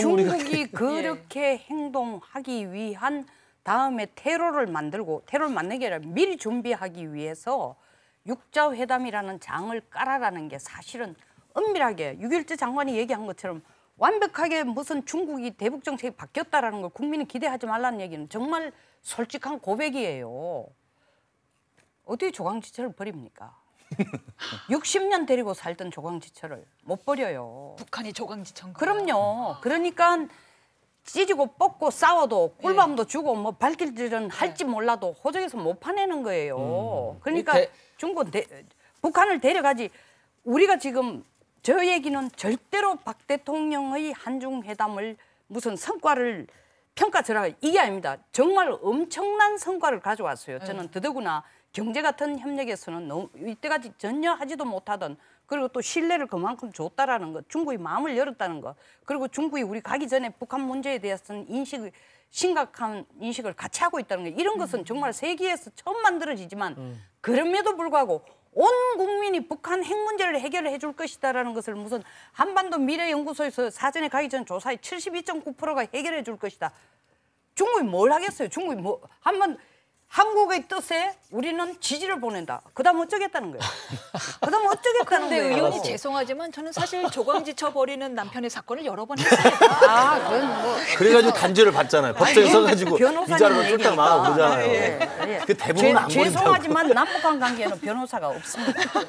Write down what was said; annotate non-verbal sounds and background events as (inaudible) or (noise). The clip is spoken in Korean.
중국이 (laughs) 그렇게 행동하기 위한 다음에 테러를 만들고 테러를 만든 게 아니라 미리 준비하기 위해서 육자 회담이라는 장을 깔아라는 게 사실은 은밀하게 6.27 장관이 얘기한 것처럼 완벽하게 무슨 중국이 대북 정책이 바뀌었다라는 걸 국민이 기대하지 말라는 얘기는 정말 솔직한 고백이에요. 어떻게 조강지처를 버립니까? (laughs) 60년 데리고 살던 조강지처를 못 버려요. 북한이 조강지청. 그럼요. 그러니까 찢고 뽑고 싸워도 꿀밤도 네. 주고 뭐 발길질은 할지 몰라도 호적에서 못 파내는 거예요. 그러니까 이 대- 중국 대, 북한을 데려가지 우리가 지금 저 얘기는 절대로 박 대통령의 한중 회담을 무슨 성과를 평가 절하 이게 아닙니다. 정말 엄청난 성과를 가져왔어요. 저는 더더구나 경제 같은 협력에서는 너무 이때까지 전혀 하지도 못하던 그리고 또 신뢰를 그만큼 줬다라는 것, 중국이 마음을 열었다는 것, 그리고 중국이 우리 가기 전에 북한 문제에 대해서는 인식을 심각한 인식을 같이 하고 있다는 것, 이런 것은 정말 세계에서 처음 만들어지지만 그럼에도 불구하고 온 국민이 북한 핵 문제를 해결해 줄 것이다라는 것을 무슨 한반도 미래연구소에서 사전에 가기 전 조사에 72.9%가 해결해 줄 것이다. 중국이 뭘 하겠어요? 중국이 뭐 한번 한국의 뜻에 우리는 지지를 보낸다. 그다음 어쩌겠다는 거예요. (laughs) 근데 거예요. 의원이 죄송하지만 저는 사실 (laughs) 조강지쳐 버리는 남편의 사건을 여러 번 했어요. 아, 그건 뭐 그래가지고 단죄를 받잖아요. 법정에 서가지고 변호사님 위자료를 쫄딱. 예, 예. 그 대부분 안 죄- 보인다고. 죄송하지만 남북한 관계는 변호사가 없습니다.